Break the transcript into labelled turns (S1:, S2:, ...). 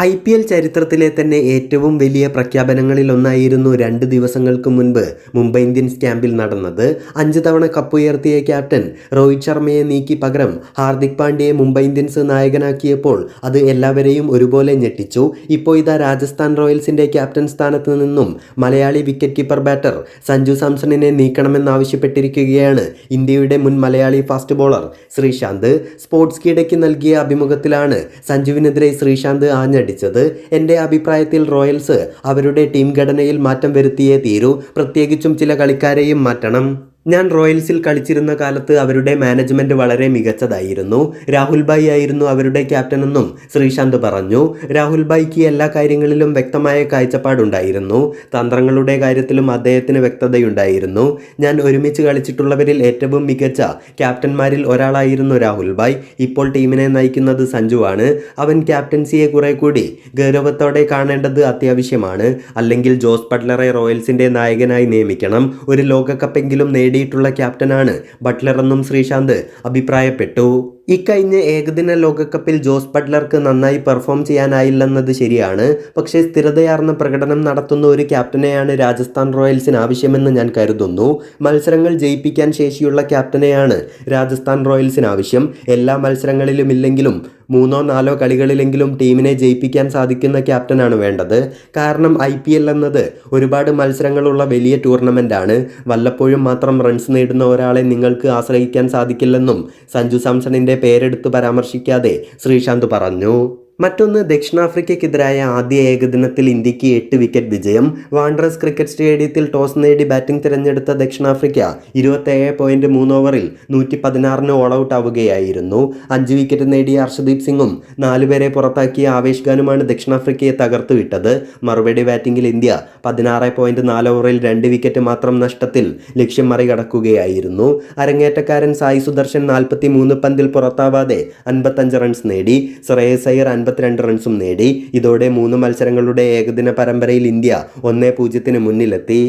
S1: I P L ചരിത്രത്തിലെ തന്നെ ഏറ്റവും വലിയ പ്രഖ്യാപനങ്ങളിൽ ഒന്നായിരുന്നു രണ്ട് ദിവസങ്ങൾക്ക് മുൻപ് മുംബൈ ഇന്ത്യൻസ് ക്യാമ്പിൽ നടന്നത്. അഞ്ച് തവണ കപ്പുയർത്തിയ ക്യാപ്റ്റൻ രോഹിത് ശർമ്മയെ നീക്കി പകരം ഹാർദിക് പാണ്ഡ്യയെ മുംബൈ ഇന്ത്യൻസ് നായകനാക്കിയപ്പോൾ അത് എല്ലാവരെയും ഒരുപോലെ ഞെട്ടിച്ചു. ഇപ്പോൾ ഇതാ രാജസ്ഥാൻ റോയൽസിന്റെ ക്യാപ്റ്റൻ സ്ഥാനത്ത് നിന്നും Malayali wicket keeper batter Sanju സാംസണിനെ നീക്കണമെന്നാവശ്യപ്പെട്ടിരിക്കുകയാണ് ഇന്ത്യയുടെ മുൻ Malayali fast bowler Sreesanth. Sports കീടയ്ക്ക് നൽകിയ അഭിമുഖത്തിലാണ് സഞ്ജുവിനെതിരെ ശ്രീശാന്ത് ആഞ്ഞടിച്ചത് എന്റെ അഭിപ്രായത്തിൽ റോയൽസ് അവരുടെ ടീം ഘടനയിൽ മാറ്റം വരുത്തിയേ തീരൂ. പ്രത്യേകിച്ചും ചില കളിക്കാരെയും മാറ്റണം. ഞാൻ റോയൽസിൽ കളിച്ചിരുന്ന കാലത്ത് അവരുടെ മാനേജ്മെന്റ് വളരെ മികച്ചതായിരുന്നു. രാഹുൽ ബായി ആയിരുന്നു അവരുടെ ക്യാപ്റ്റനെന്നും ശ്രീശാന്ത് പറഞ്ഞു. രാഹുൽ ബായിക്ക് എല്ലാ കാര്യങ്ങളിലും വ്യക്തമായ കാഴ്ചപ്പാടുണ്ടായിരുന്നു. തന്ത്രങ്ങളുടെ കാര്യത്തിലും അദ്ദേഹത്തിന് വ്യക്തതയുണ്ടായിരുന്നു. ഞാൻ ഒരുമിച്ച് കളിച്ചിട്ടുള്ളവരിൽ ഏറ്റവും മികച്ച ക്യാപ്റ്റന്മാരിൽ ഒരാളായിരുന്നു രാഹുൽ ഭായ്. ഇപ്പോൾ ടീമിനെ നയിക്കുന്നത് സഞ്ജുവാണ് അവൻ ക്യാപ്റ്റൻസിയെ കുറെ കൂടി ഗൗരവത്തോടെ കാണേണ്ടത് അത്യാവശ്യമാണ്. അല്ലെങ്കിൽ ജോസ് ബട്ട്ലറെ റോയൽസിന്റെ നായകനായി നിയമിക്കണം. ഒരു ലോകകപ്പെങ്കിലും നേടിയിട്ടുള്ള ക്യാപ്റ്റനാണ് ബട്ട്ലറെന്നും ശ്രീശാന്ത് അഭിപ്രായപ്പെട്ടു. ഇക്കഴിഞ്ഞ ഏകദിന ലോകകപ്പിൽ ജോസ് ബട്ട്ലർക്ക് നന്നായി പെർഫോം ചെയ്യാനായില്ലെന്നത് ശരിയാണ്. പക്ഷേ സ്ഥിരതയാർന്ന പ്രകടനം നടത്തുന്ന ഒരു ക്യാപ്റ്റനെയാണ് രാജസ്ഥാൻ റോയൽസിന് ആവശ്യമെന്ന് ഞാൻ കരുതുന്നു. മത്സരങ്ങൾ ജയിപ്പിക്കാൻ ശേഷിയുള്ള ക്യാപ്റ്റനെയാണ് രാജസ്ഥാൻ റോയൽസിന് ആവശ്യം. എല്ലാ മത്സരങ്ങളിലും ഇല്ലെങ്കിലും മൂന്നോ നാലോ കളികളിലെങ്കിലും ടീമിനെ ജയിപ്പിക്കാൻ സാധിക്കുന്ന ക്യാപ്റ്റനാണ് വേണ്ടത്. കാരണം ഐ പി എൽ എന്നത് ഒരുപാട് മത്സരങ്ങളുള്ള വലിയ ടൂർണമെന്റാണ് വല്ലപ്പോഴും മാത്രം റൺസ് നേടുന്ന ഒരാളെ നിങ്ങൾക്ക് ആശ്രയിക്കാൻ സാധിക്കില്ലെന്നും സഞ്ജു സാംസണിന്റെ പേരെടുത്ത് പരാമർശിക്കാതെ ശ്രീശാന്ത് പറഞ്ഞു. മറ്റൊന്ന് ദക്ഷിണാഫ്രിക്കയ്ക്കെതിരായ ആദ്യ ഏകദിനത്തിൽ ഇന്ത്യയ്ക്ക് എട്ട് വിക്കറ്റ് വിജയം. വാൻഡ്രസ് ക്രിക്കറ്റ് സ്റ്റേഡിയത്തിൽ ടോസ് നേടി ബാറ്റിംഗ് തിരഞ്ഞെടുത്ത ദക്ഷിണാഫ്രിക്ക ഇരുപത്തേഴ് പോയിന്റ് മൂന്ന് ഓവറിൽ നൂറ്റി പതിനാറിന് ഓൾ ഔട്ട് ആവുകയായിരുന്നു. അഞ്ച് വിക്കറ്റ് നേടിയ ഹർഷദീപ് സിംഗും നാലുപേരെ പുറത്താക്കിയ ആവേശ് ഖാനുമാണ് ദക്ഷിണാഫ്രിക്കയെ തകർത്തു വിട്ടത്. മറുപടി ബാറ്റിംഗിൽ ഇന്ത്യ പതിനാറ് പോയിന്റ് നാല് ഓവറിൽ രണ്ട് വിക്കറ്റ് മാത്രം നഷ്ടത്തിൽ ലക്ഷ്യം മറികടക്കുകയായിരുന്നു. അരങ്ങേറ്റക്കാരൻ സായി സുദർശൻ നാൽപ്പത്തി മൂന്ന് പന്തിൽ പുറത്താവാതെ അൻപത്തഞ്ച് റൺസ് നേടി. ശ്രേയസ് അയ്യർ അൻപത്തിരണ്ട് റൺസും നേടി. ഇതോടെ മൂന്ന് മത്സരങ്ങളുടെ ഏകദിന പരമ്പരയിൽ ഇന്ത്യ ഒന്നേ പൂജ്യത്തിന് മുന്നിലെത്തി.